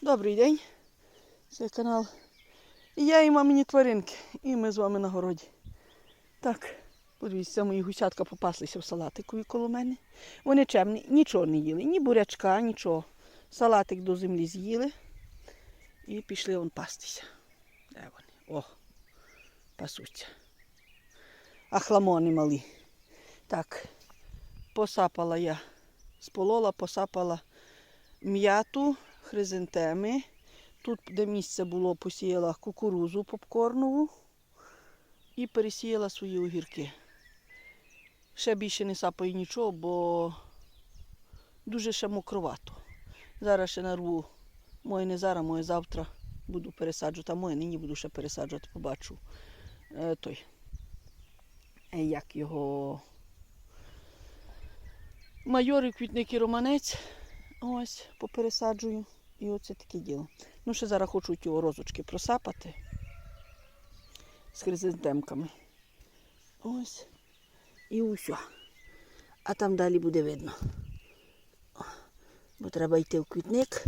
Добрий день. Це канал. Я і мамині тваринки. І ми з вами на городі. Так, подивіться, мої гусятка попаслися в салатикові коло мене. Вони чемні, нічого не їли, ні бурячка, нічого. Салатик до землі з'їли і пішли вон пастися. Де вони? О, пасуться. А хламони малі. Так, посапала я, сполола, посапала м'яту, хризантеми. Тут, де місце було, посіяла кукурузу попкорнову і пересіяла свої огірки. Ще більше не сапаю нічого, бо дуже ще мокровато. Зараз ще нарву, моє не зараз, моє завтра буду пересаджувати, а моє нині буду ще пересаджувати, побачу е, той. е, Як його майори, квітник і романець. Ось, попересаджую. І оце таке діло. Ну, ще зараз хочу ті розочки просапати з хризантемками. Ось. І усе. А там далі буде видно. Бо треба йти в квітник.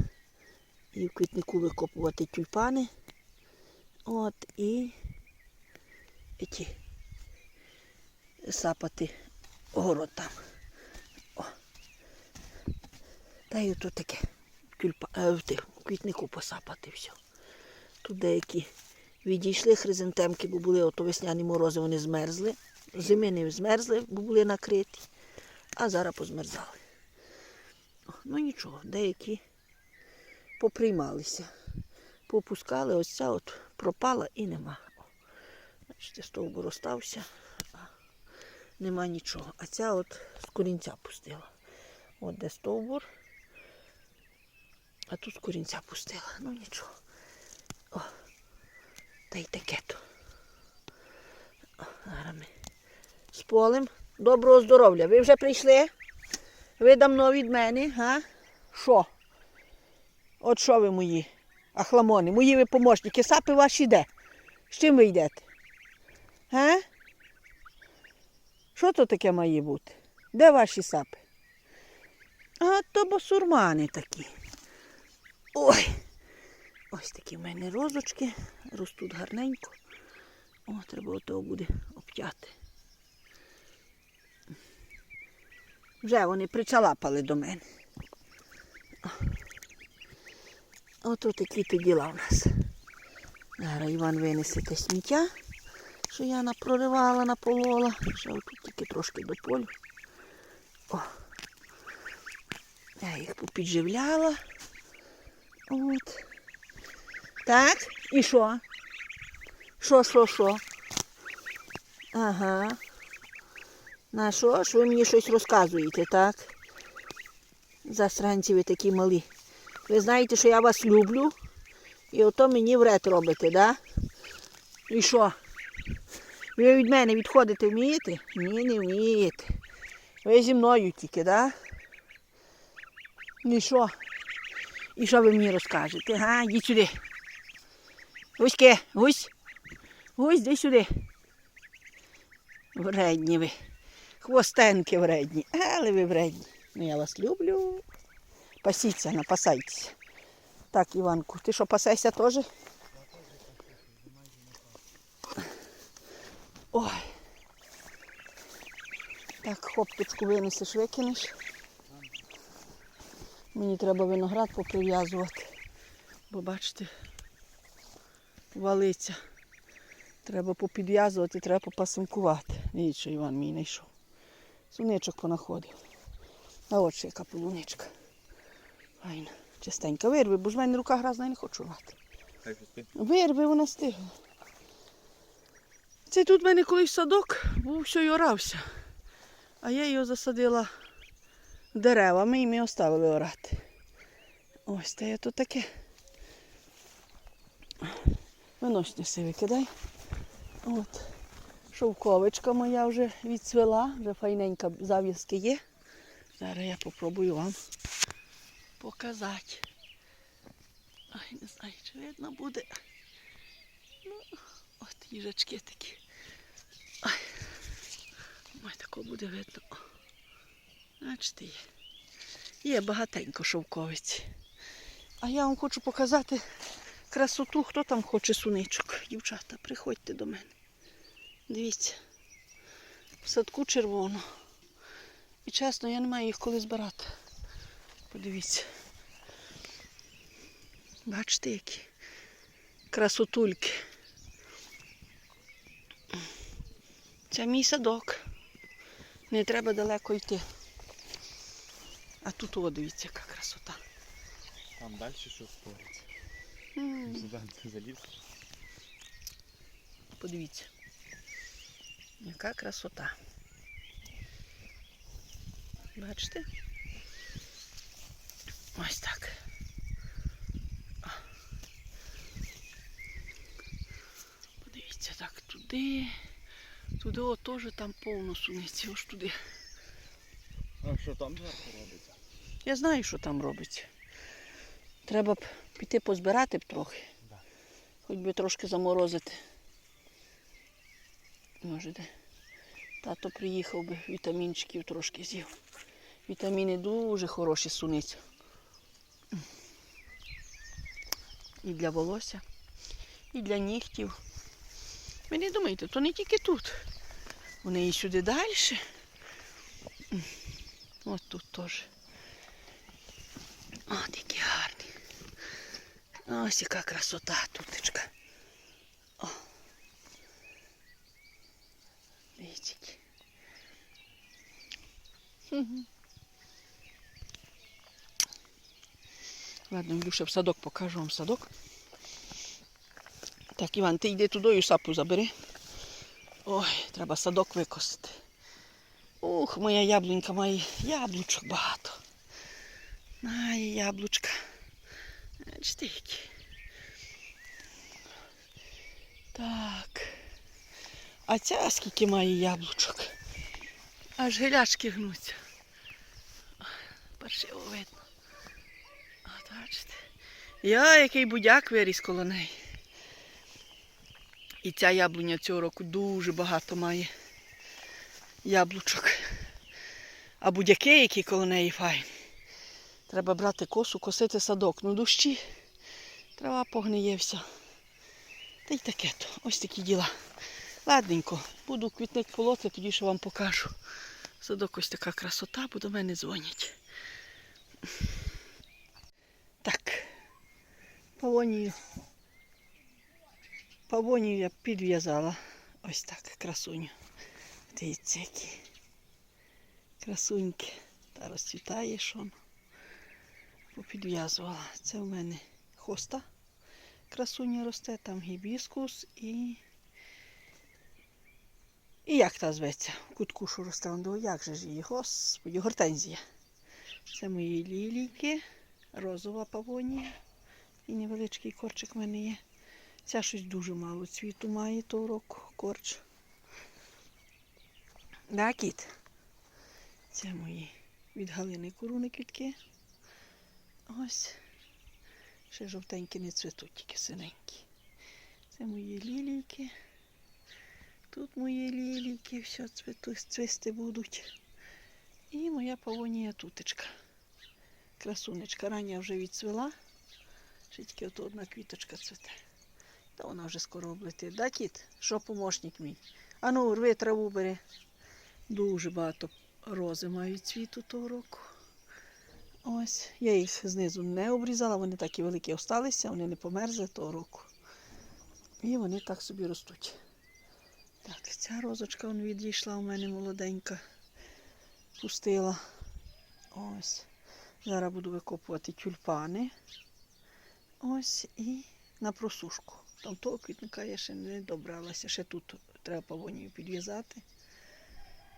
І в квітнику викопувати тюльпани. От і, ті сапати огород там. Та й тут таке тюльпа, е, в тих, квітнику посапати все. Тут деякі відійшли хризантемки, бо були ото весняні морози, вони змерзли. Зими не змерзли, бо були накриті, а зараз позмерзали. Ну нічого, деякі поприймалися. Попускали, ось ця от пропала і нема. Бачите, стовбур остався, а нема нічого. А ця от з корінця пустила. От де стовбур. А тут корінця пустила. Ну нічого. О, та й таке то. Зараз з полем. Доброго здоров'я. Ви вже прийшли? Ви давно від мене, га? Що? От що ви мої? Ахламони, мої ви помощники, сапи ваші де? З чим ви йдете? Га? Що то таке має бути? Де ваші сапи? А то басурмани такі. Ой! Ось такі в мене розочки, ростуть гарненько. О, треба отого буде обтяти. Вже вони причалапали до мене. Ото такі то діла в нас. Зараз Іван винесе те сміття, що я напроривала, наполола. Ще отут тільки трошки до полю. О. Я їх попідживляла. От. Так, і що? Що, що, що? Ага. На що? Що ви мені щось розказуєте, так? Засранці ви такі малі. Ви знаєте, що я вас люблю. І ото мені вред робите, да? І що? Ви від мене відходити вмієте? Ні, не вмієте. Ви зі мною тільки, да? І що? І що ви мені розкажете? Га, йдіть сюди. Гуськи, гусь. Гусь, йди сюди. Вредні ви. Хвостенки вредні. Але ви вредні. Ну я вас люблю. Пасіться, напасайтеся. Так, Іванку, ти що пасешся теж? Ой. Так, хопточку винесеш, викинеш. Мені треба виноград поприв'язувати. Бо бачите, валиться. Треба попідв'язувати, треба попасинкувати. Що Іван мій знайшов. Суничок понаходив. А от ще яка полуничка. Файна. Чистенька. Вирви, бо ж в мене рука грязна, я не хочу рвати. Вирви, вона стигла. Це тут в мене колись садок, був що й орався. А я його засадила деревами і ми оставили орати. Ось та я тут таке. Виносні си викидай. От. Шовковичка моя вже відцвела, вже файненька зав'язки є. Зараз я попробую вам показати. Ай, не знаю, чи видно буде. Ну, от їжачки такі. Ай. Ой, тако буде видно. Бачите, є. Є багатенько шовковиці. А я вам хочу показати красоту, хто там хоче суничок. Дівчата, приходьте до мене. Дивіться. В садку червоно. І чесно, я не маю їх коли збирати. Подивіться. Бачите, які красотульки. Це мій садок. Не треба далеко йти. А тут о, дивіться, яка красота. Там далі що твориться. Заліз. Подивіться. Яка красота. Бачите? Ось так. О. Подивіться так туди. Туди о, теж там повно суниці, ось туди. А що там зверху робиться? Я знаю, що там робиться. Треба б піти позбирати б трохи. Да. Хоч би трошки заморозити. Може, де. Тато приїхав би, вітамінчиків трошки з'їв. Вітаміни дуже хороші суниці. І для волосся, і для нігтів. Ви не думайте, то не тільки тут. Вони і сюди далі. От тут теж. От які гарні. Ось яка красота тутечка. О. Дивіться. Ладно, Ілюша, в садок покажу вам садок. Так, Іван, ти йди туди і сапу забери. Ой, треба садок викосити. Ух, моя яблунька має яблучок багато. Має яблучка. Бачите. Так. А ця скільки має яблучок. Аж гілячки гнуться. Паршиво видно. От бачите. Я який будяк виріс коло неї. І ця яблуня цього року дуже багато має яблучок. А будяки, які коло неї файні. Треба брати косу, косити садок. Ну дощі, трава погниє вся. Та й таке то. Ось такі діла. Ладненько, буду квітник полоти, тоді ще вам покажу. Садок ось така красота, бо до мене дзвонять. Так. Павонію. Павонію я підв'язала. Ось так, красуню. Дивіться, які красуньки. Та розцвітає шон. Попідв'язувала. Це в мене хоста. Красуня росте, там гібіскус і. І як та зветься? В кутку, що росте, он як же ж її? Господи, гортензія. Це мої лілійки, розова павонія. І невеличкий корчик в мене є. Ця щось дуже мало цвіту має того року корч. Да, кіт? Це мої від Галини Куруни квітки. Ось. Ще жовтенькі не цвітуть, тільки синенькі. Це мої лілійки. Тут мої лілійки, все цвітуть, цвісти будуть. І моя павонія тутечка. Красунечка. Рання вже відцвіла. Ще тільки ото одна квіточка цвіте. Та вона вже скоро облетить. Да, кіт? Що помощник мій? Ану, рви траву бери. Дуже багато рози мають цвіту того року. Ось, я їх знизу не обрізала, вони такі великі осталися, вони не померзли того року. І вони так собі ростуть. Так, ця розочка вон відійшла у мене молоденька. Пустила. Ось. Зараз буду викопувати тюльпани. Ось і на просушку. Там того квітника я ще не добралася. Ще тут треба павонію підв'язати.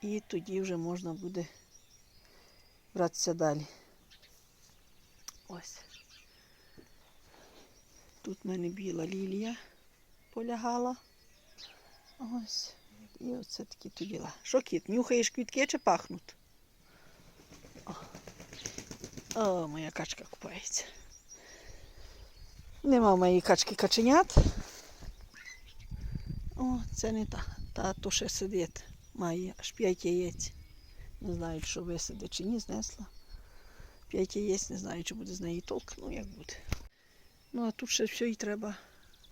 І тоді вже можна буде братися далі. Ось. Тут в мене біла лілія полягала. Ось. І оце такі то діла. Що кіт, нюхаєш квітки чи пахнуть? О, О моя качка купається. Нема моєї качки каченят. О, це не та. Та то ще сидить. Має аж п'ять яєць. Не знаю, що висаде чи ні, знесла. П'ять яєць, не знаю, чи буде з неї толк, ну як буде. Ну, а тут ще все і треба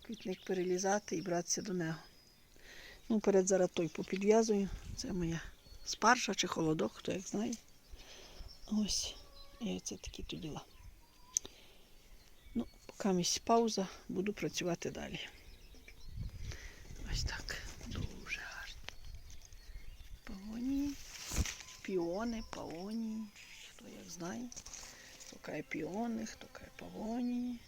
квітник перелізати і братися до нього. Ну, перед зараз той попідв'язую. Це моя спаржа чи холодок, хто як знає. Ось. І оце такі то діла. Ну, поки місць пауза, буду працювати далі. Ось так. Дуже піони, паонії. Хто як знає. Хто каже піони, хто каже павоні.